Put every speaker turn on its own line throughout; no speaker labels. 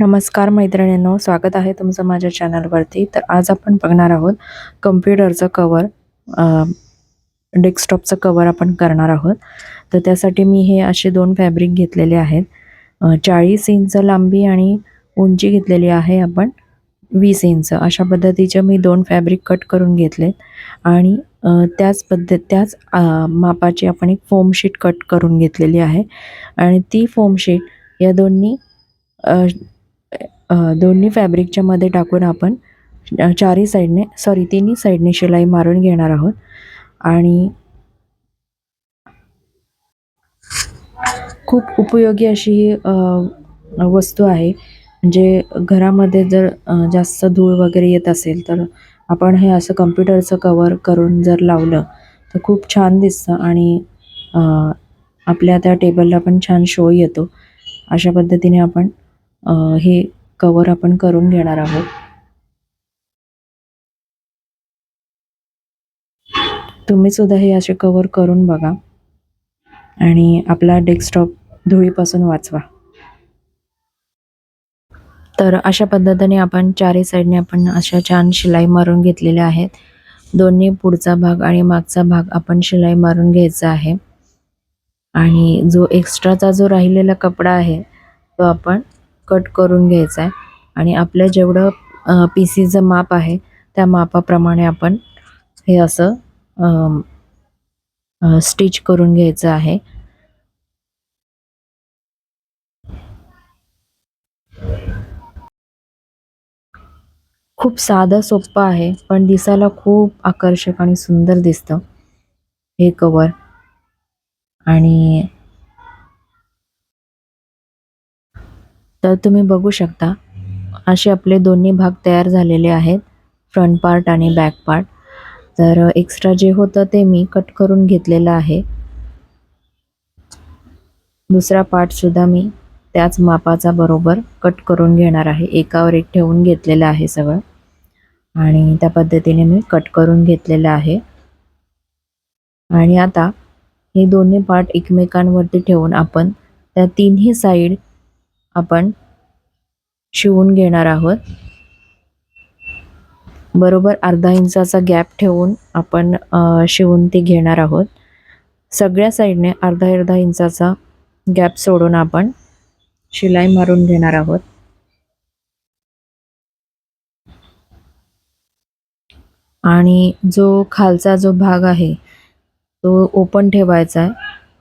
नमस्कार मैत्रिणींनो स्वागत आहे तुमचं माझ्या चॅनलवरती. तर आज आपण बघणार आहोत कम्प्युटरचं कवर डेस्कटॉपचं कवर आपण करणार आहोत. तर त्यासाठी मी हे असे दोन फॅब्रिक घेतलेले आहेत. चाळीस इंच लांबी आणि उंची घेतलेली आहे आपण वीस इंच. अशा पद्धतीचे मी दोन फॅब्रिक कट करून घेतले. आणि त्याच पद्धत त्याच मापाची आपण एक फोम शीट कट करून घेतलेली आहे. आणि ती फोम शीट या दोन्ही दोन्ही फॅब्रिकच्या मध्ये टाकून आपण चारही साईडने सॉरी तिन्ही साईडने शिलाई मारून घेणार आहोत. आणि खूप उपयोगी अशी ही वस्तू आहे. म्हणजे घरामध्ये जर जास्त धूळ वगैरे येत असेल तर आपण हे असं कम्प्युटरचं कवर करून जर लावलं तर खूप छान दिसतं. आणि आपल्या त्या टेबलला पण छान शो येतो. अशा पद्धतीने आपण हे कवर आपण करून घेणार आहोत. तुम्ही सुद्धा हे असे कवर करून बघा. आणि आपला डेस्कटॉप धुळीपासून वाचवा. तर अशा पद्धतीने आपण चारही साईडने आपण अशा छान शिलाई मारून घेतलेल्या आहेत. दोन्ही पुढचा भाग आणि मागचा भाग आपण शिलाई मारून घ्यायचा आहे. आणि जो एक्स्ट्राचा जो राहिलेला कपडा आहे तो आपण कट करून घ्यायचा आहे. आणि आपलं जेवढं पी सीचं माप आहे त्या मापाप्रमाणे आपण हे असं स्टिच करून घ्यायचं आहे. खूप साधं सोपं आहे पण दिसायला खूप आकर्षक आणि सुंदर दिसतं हे कवर. आणि तर तुम्ही बघू शकता असे आपले दोन्ही भाग तयार झालेले आहेत फ्रंट पार्ट आणि बॅक पार्ट तर एक्स्ट्रा जे होतं ते मी कट करून घेतलेलं आहे. दुसरा पार्टसुद्धा मी त्याच मापाचा बरोबर कट करून घेणार आहे. एकावर एक ठेवून घेतलेलं आहे सगळं. आणि त्या पद्धतीने मी कट करून घेतलेलं आहे. आणि आता हे दोन्ही पार्ट एकमेकांवरती ठेवून आपण त्या तिन्ही साईड आपण शिवून घेणार आहोत. बरोबर अर्धा इंचाचा गॅप ठेवून आपण शिवून ती घेणार आहोत. सगळ्या साईडने अर्धा अर्धा इंचाचा गॅप सोडून आपण शिलाई मारून घेणार आहोत. आणि जो खालचा जो भाग आहे तो ओपन ठेवायचा आहे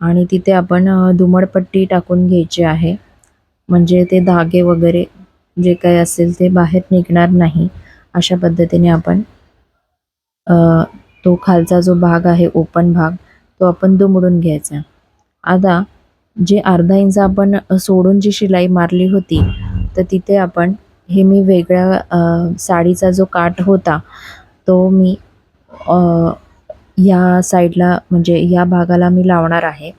आणि तिथे आपण दुमडपट्टी टाकून घ्यायची आहे. म्हणजे ते धागे वगैरे जे काही असेल ते बाहेर निघणार नाही अशा पद्धतीने आपण तो खालचा जो भाग आहे ओपन भाग तो आपण दुमडून घ्यायचा. आता जे अर्धा इंच आपण सोडून जी शिलाई मारली होती तर तिथे आपण हे मी वेगळ्या साडीचा जो काठ होता तो मी या साईडला म्हणजे या भागाला मी लावणार आहे.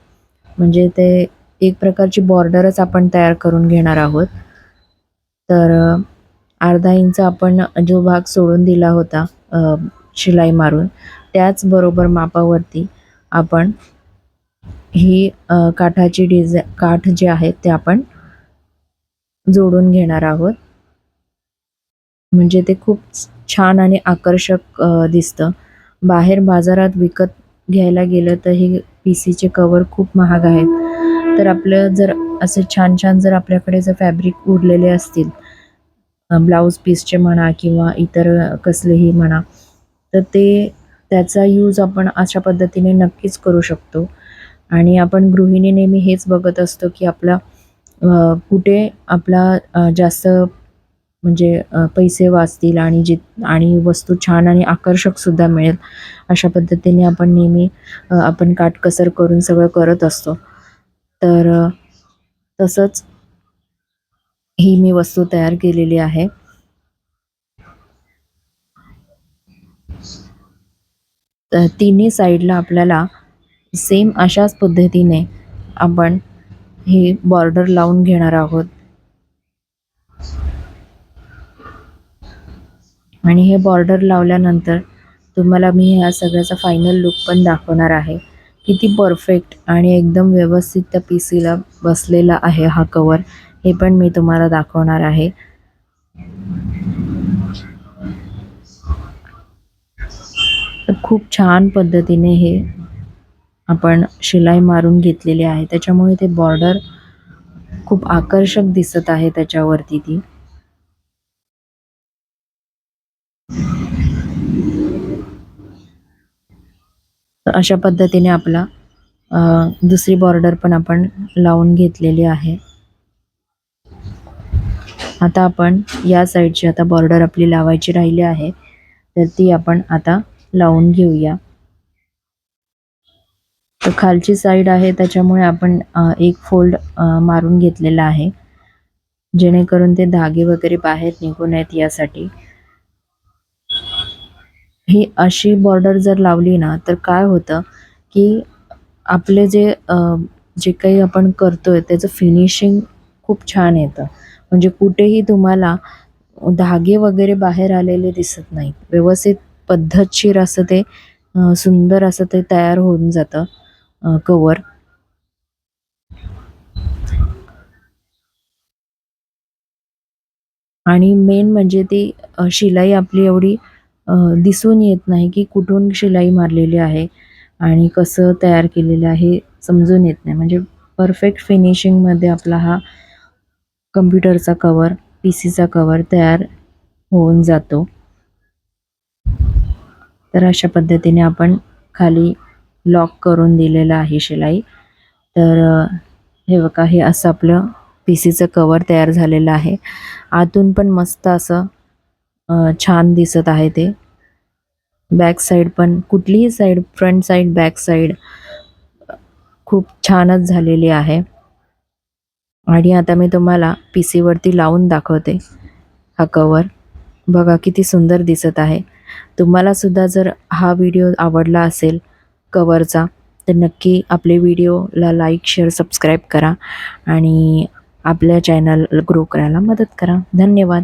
म्हणजे ते एक प्रकारची बॉर्डरच आपण तयार करून घेणार आहोत. तर अर्धा इंच आपण जो भाग सोडून दिला होता शिलाई मारून त्याचबरोबर मापावरती आपण ही काठाची डिझाय काठ जे आहे ते आपण जोडून घेणार आहोत. म्हणजे ते खूप छान आणि आकर्षक दिसतं. बाहेर बाजारात विकत घ्यायला गेलं तर हे पी सीचे कवर खूप महाग आहेत. तर आपलं जर असे छान छान जर आपल्याकडे जर फॅब्रिक उरलेले असतील ब्लाऊज पीसचे म्हणा किंवा इतर कसलेही म्हणा तर ते त्याचा यूज आपण अशा पद्धतीने नक्कीच करू शकतो. आणि आपण गृहिणी नेहमी हेच बघत असतो की आपला कुठे आपला जास्त म्हणजे पैसे वाचतील आणि जित आणि वस्तू छान आणि आकर्षकसुद्धा मिळेल अशा पद्धतीने आपण नेहमी आपण काटकसर करून सगळं करत असतो. तर तसंच ही मी वस्तू तयार केलेली आहे. तर तिन्ही साईडला आपल्याला सेम अशाच पद्धतीने आपण ही बॉर्डर लावून घेणार आहोत. आणि हे बॉर्डर लावल्यानंतर तुम्हाला मी ह्या सगळ्याचा फायनल लुक पण दाखवणार आहे. किती परफेक्ट आणि एकदम व्यवस्थित त्या पी सीला बसलेला आहे हा कवर हे पण मी तुम्हाला दाखवणार आहे. खूप छान पद्धतीने हे आपण शिलाई मारून घेतलेली आहे. त्याच्यामुळे ते बॉर्डर खूप आकर्षक दिसत आहे त्याच्यावरती ती. तर अशा पद्धतीने आपला दुसरी बॉर्डर पण आपण लावून घेतलेली आहे. आता आपण या साईडची आता बॉर्डर आपली लावायची राहिली आहे तर ती आपण आता लावून घेऊया. तर खालची साईड आहे त्याच्यामुळे आपण एक फोल्ड मारून घेतलेला आहे जेणेकरून ते धागे वगैरे बाहेर निघू नयेत यासाठी. ही अशी बॉर्डर जर लावली ना तर काय होतं की आपले जे जे काही आपण करतोय त्याचं फिनिशिंग खूप छान येतं. म्हणजे कुठेही तुम्हाला धागे वगैरे बाहेर आलेले दिसत नाहीत. व्यवस्थित पद्धतशीर असं ते सुंदर असं ते तयार होऊन जातं कवर आणि मेन म्हणजे ती शिलाई आपली एवढी अ, दिसून येत नाही की कुठून शिलाई मारलेली आहे आणि कसं तयार केलेलं आहे समजून येत नाही. म्हणजे परफेक्ट फिनिशिंगमध्ये आपला हा कम्प्युटरचा कवर पी सीचा कवर तयार होऊन जातो. तर अशा पद्धतीने आपण खाली लॉक करून दिलेला आहे शिलाई. तर हे बघा हे असं आपलं पी सीचं कवर तयार झालेलं आहे. आतून पण मस्त असं अ, छान दिसत आहे ते. बॅक साईड पण कुठलीही side front side back side खूप छानच झालेली आहे. आणि आता मी तुम्हाला पी सीवरती लावून दाखवते हा कवर बघा किती सुंदर दिसत आहे. तुम्हाला सुद्धा जर हा व्हिडिओ आवडला असेल कवरचा तर नक्की आपले व्हिडिओला लाईक शेअर सबस्क्राईब करा आणि आपल्या चॅनल ग्रो करायला मदत करा. धन्यवाद.